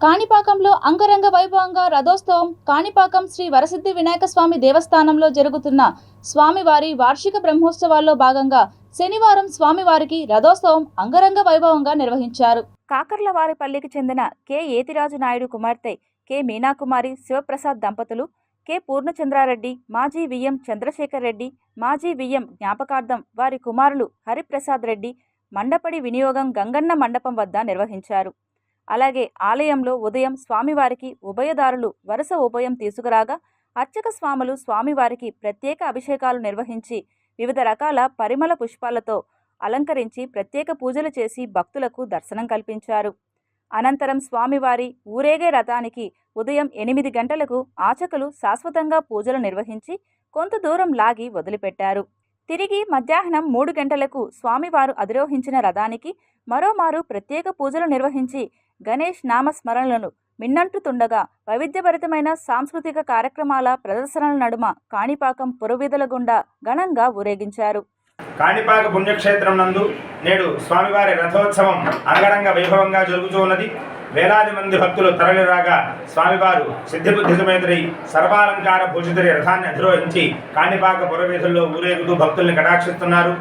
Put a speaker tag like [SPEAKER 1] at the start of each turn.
[SPEAKER 1] కాణిపాకంలో అంగరంగ వైభవంగా రథోత్సవం కాణిపాకం శ్రీ వరసిద్ధి వినాయక స్వామి దేవస్థానంలో జరుగుతున్న స్వామివారి వార్షిక బ్రహ్మోత్సవాల్లో భాగంగా శనివారం స్వామివారికి రథోత్సవం అంగరంగ వైభవంగా నిర్వహించారు. కాకర్లవారిపల్లికి చెందిన కె. ఏతిరాజు నాయుడు కుమార్తె కె. మీనాకుమారి శివప్రసాద్ దంపతులు కె. పూర్ణచంద్రారెడ్డి మాజీ విఎం చంద్రశేఖర్ రెడ్డి మాజీ విఎం జ్ఞాపకార్థం వారి కుమారులు హరిప్రసాద్ రెడ్డి మండపడి వినియోగం గంగన్న మండపం వద్ద నిర్వహించారు. అలాగే ఆలయంలో ఉదయం స్వామివారికి ఉభయదారులు వరుస ఉభయం తీసుకురాగా అర్చక స్వాములు స్వామివారికి ప్రత్యేక అభిషేకాలు నిర్వహించి వివిధ రకాల పరిమళ పుష్పాలతో అలంకరించి ప్రత్యేక పూజలు చేసి భక్తులకు దర్శనం కల్పించారు. అనంతరం స్వామివారి ఊరేగే రథానికి ఉదయం ఎనిమిది గంటలకు ఆచకులు శాశ్వతంగా పూజలు నిర్వహించి కొంత దూరం లాగి వదిలిపెట్టారు. తిరిగి మధ్యాహ్నం మూడు గంటలకు స్వామివారు అధిరోహించిన రథానికి మరోమారు ప్రత్యేక పూజలు నిర్వహించి గణేష్ నామస్మరణలను మిన్నంటుతుండగా వైవిధ్యభరితమైన సాంస్కృతిక కార్యక్రమాల ప్రదర్శనల నడుమ కాణిపాకం పురవీధుల గుండా ఘనంగా ఊరేగించారు.
[SPEAKER 2] కాణిపాక పుణ్యక్షేత్రం నందు నేడు స్వామివారి రథోత్సవం అంగరంగ వైభవంగా జరుగుతూ ఉన్నది. వేలాది మంది భక్తులు తరలిరాగా స్వామివారు సిద్ధిబుద్ధి సమేతుడై సర్వాలంకార భూషితుడి రథాన్ని అధిరోహించి కాణిపాక పురవీధుల్లో ఊరేగుతూ భక్తుల్ని కటాక్షిస్తున్నారు.